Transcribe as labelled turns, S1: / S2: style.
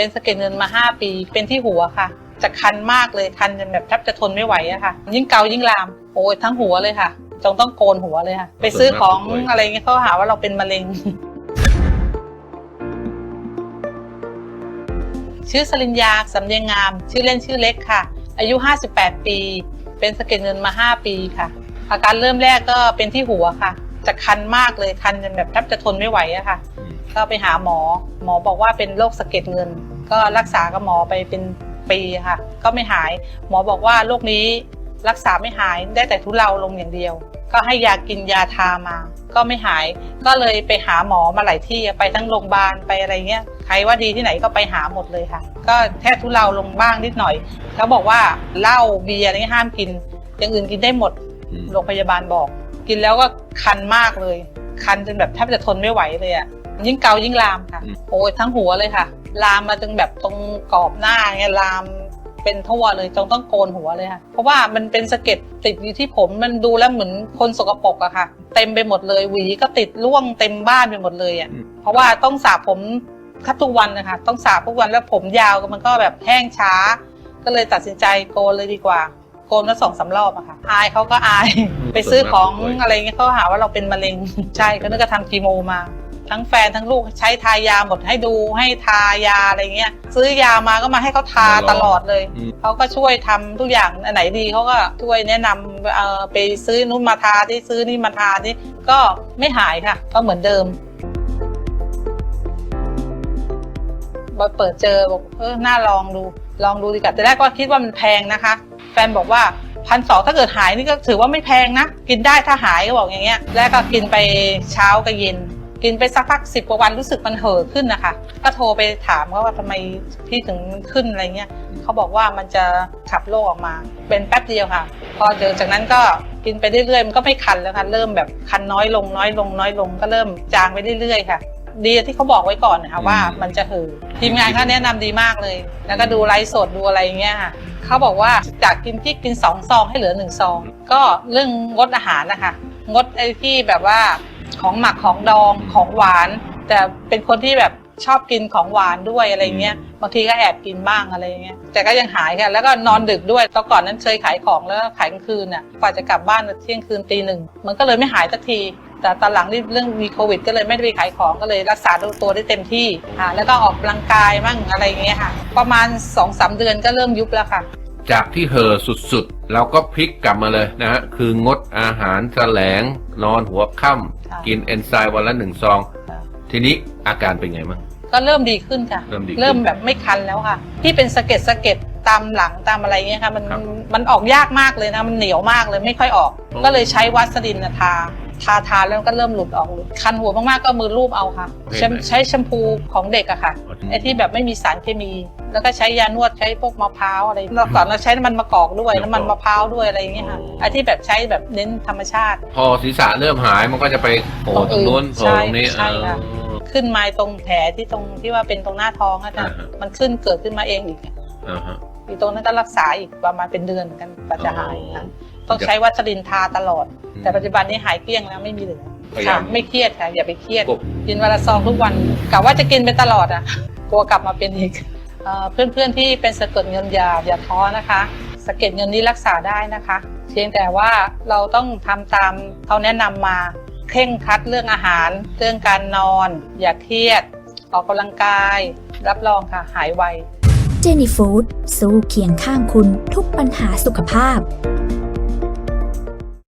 S1: เป็นสะเก็ดเงินมา 5 ปี เป็นที่หัวค่ะ จะคันมากเลยคันจนแบบแทบจะทนไม่ไหวอะค่ะ ยิ่งเกายิ่งลามโอ้ยทั้งหัวเลยค่ะจงต้องโกนหัวเลยค่ะ ไปซื้อของอะไรเงี้ยเขาหาว่าเราเป็นมะเร็ง ชื่อสลินยาสำเนียงงาม ชื่อเล่นชื่อเล็กค่ะ อายุ 58 ปี เป็นสะเก็ดเงินมา 5 ปีค่ะ อาการเริ่มแรกก็เป็นที่หัวค่ะ จะคันมากเลยคันจนแบบแทบจะทนไม่ไหวอะค่ะ ก็ไปหาหมอ หมอบอกว่าเป็นโรคสะเก็ดเงิน ก็รักษากับหมอไปเป็นปีค่ะ ก็ไม่หาย หมอบอกว่าโรคนี้รักษาไม่หายได้แต่ทุเลาลงอย่างเดียว ก็ให้ยากินยาทามา ก็ไม่หาย ก็เลยไปหาหมอมาหลายที่ไปทั้งโรงพยาบาลไปอะไรเงี้ย ใครว่าดีที่ไหนก็ไปหาหมดเลยค่ะ ก็แทบทุเลาลงบ้างนิดหน่อยเขาบอกว่าเหล้าเบียร์อะไรเงี้ยห้ามกิน อย่างอื่นกินได้หมด
S2: อืม
S1: โรงพยาบาลบอก กินแล้วก็คันมากเลย คันจนแบบแทบจะทนไม่ไหวเลยอะ่ะ ยิ่งเกายิ่งลามค่ะโอ้ยทั้งหัวเลยค่ะ ลามมาจนแบบตรงกรอบหน้าเงี้ยลามเป็นทั่วเลยจงต้องโกนหัวเลยค่ะ เพราะว่ามันเป็นสะเก็ดติดอยู่ที่ผมมันดูแล้วเหมือนคนสกปรกอะค่ะ เต็มไปหมดเลยหวีก็ติดร่วงเต็มบ้านไปหมดเลยอะ
S2: อืม
S1: เพราะว่าต้องสระผมแทบทุกวันนะคะต้องสระทุกวันแล้วผมยาวมันก็แบบแห้งช้า ก็เลยตัดสินใจโกนเลยดีกว่า โกนมาสองสามรอบอะค่ะ อายเขาก็อาย ไปซื้อของอะไรเงี้ยเขาหาว่าเราเป็นมะเร็งใช่ก็นึกว่าทำคีโมมา ทั้งแฟนทั้งลูกใช้ทายาหมดให้ดูให้ทายาอะไรเงี้ยซื้อยามาก็มาให้เขาทาตลอดเลย
S2: อืม
S1: เขาก็ช่วยทำทุกอย่างอันไหนดีเขาก็ช่วยแนะนำเอ่อไปซื้อนู้นมาทาที่ซื้อนี่มาทาที่ก็ไม่หายค่ะ ก็เหมือนเดิมพอเปิดเจอบอกเออน่าลองดูลองดูดีกว่าแต่แรกก็คิดว่ามันแพงนะคะ แฟนบอกว่าพันสองถ้าเกิดหายนี่ก็ถือว่าไม่แพงนะ กินได้ถ้าหายก็บอกอย่างเงี้ย แล้วก็กินไปเช้ากับเย็น กินไปสักพักสิบกว่าวันรู้สึกมันเห่อะขึ้นนะคะ ก็โทรไปถามเขาว่าทำไมพี่ถึงขึ้นอะไรเงี้ยเขาบอกว่ามันจะขับโรคออกมา เป็นแป๊บเดียวค่ะ พอเจอจากนั้นก็กินไปเรื่อยๆมันก็ไม่คันแล้วค่ะเริ่มแบบคันน้อยลงน้อยลงน้อยลงก็เริ่มจางไปเรื่อยๆค่ะ ดีที่เขาบอกไว้ก่อนนะคะว่ามันจะเหือทีมงานเขาแนะนำดีมากเลย แล้วก็ดูไลฟ์สดดูอะไรอย่างเงี้ยค่ะเขาบอกว่าจากกินที่กินสองซองให้เหลือหนึ่งซอง ก็เรื่องงดอาหารนะคะงดไอ้ที่แบบว่า ของหมักของดองของหวาน แต่เป็นคนที่แบบชอบกินของหวานด้วยอะไรเงี้ยบางทีก็แอบกินบ้างอะไรเงี้ยแต่ก็ยังหายค่ะแล้วก็นอนดึกด้วยตอนก่อนนั้นเคยขายของแล้วก็ขายกลางคืนน่ะกว่าจะกลับบ้านเที่ยงคืนตีหนึ่งมันก็เลยไม่หายสักที แต่ตอนหลังที่เรื่องมีโควิด ก็เลยไม่ได้ไปขายของก็เลยรักษาตัวได้เต็มที่ค่ะแล้วก็ออกกำลังกายมั่งอะไรเงี้ยค่ะ ประมาณ2อสเดือนก็เริ่มยุบแล้วค่ะ
S2: จากที่เห่อสุดๆ เราก็พลิกกลับมาเลยนะฮะ คืองดอาหารแสลง นอนหัวค่
S1: ค่ะำ
S2: กินเอนไซม์วันละหนึ่งซอง ทีนี้อาการเป็นไงบ้าง
S1: ก็เริ่มดีขึ้นค่ะ
S2: เริ่มดีขึ้น
S1: เริ่มแบบไม่คันแล้วค่ะ ที่เป็นสะเก็ดสะเก็ดตามหลังตามอะไรเงี้ยค่ะมัน
S2: ครับ
S1: มันออกยากมากเลยนะมันเหนียวมากเลยไม่ค่อยออก
S2: อ๋อ
S1: ก็เลยใช้วัสลินนะทา ทาทาแล้วก็เริ่มหลุดออกหลุดคันหัวมากๆก็มือรูปเอาค่ะใช้ใช้แชมพูของเด็กอะค่ะไอ้ที่แบบไม่มีสารเคมี แล้วก็ใช้ยานวดใช้พวกมะพร้าวอะไรเราก่อนเราใช้น้ำมันมะกอกด้วยน้ำมันมะพร้าวด้วยอะไรอย่างเงี้ยค่ะไอ้ที่แบบใช้แบบเน้นธรรมชาติ
S2: พอศีรษะเริ่มหายมันก็จะไปโผล่ตรงนู้นโผล่ตรงนี้
S1: ใช่ใช่ค่ะ
S2: เออ
S1: ขึ้นมาตรงแผลที่ตรงที่ว่าเป็นตรงหน้าท้องอะค่ะ
S2: อ่าฮะ
S1: มันขึ้นเกิดขึ้นมาเองอีก
S2: อ่าฮะ
S1: อีกตรงนั้นก็รักษาอีกประมาณเป็นเดือนเหมือนกันกว่าจะหาย
S2: อ๋อ
S1: ค่ะ ต้องใช้วัสลินทาตลอด
S2: อืม
S1: แต่ปัจจุบันนี้หายเกลี้ยงแล้วไม่มีเหลือ
S2: พยายา
S1: ค่ะ
S2: ม
S1: ไม่เครียดค่ะอย่าไปเครียด
S2: กบ
S1: กินวันละซองทุกวันกะว่าจะกินไปตลอดอะกลัวกลับมาเป็นอีกเอ่อเพื่อนๆที่เป็นสะเก็ดเงินอย่าอย่าท้อนะคะสะเก็ดเงินนี้รักษาได้นะคะ เพียงแต่ว่าเราต้องทำตามเขาแนะนำมาเคร่งครัดเรื่องอาหาร เรื่องการนอน อย่าเครียด ออกกำลังกาย รับรองค่ะหายไว
S3: เจนี่ฟู้ดสู้เคียงข้างคุณทุกปัญหาสุขภาพ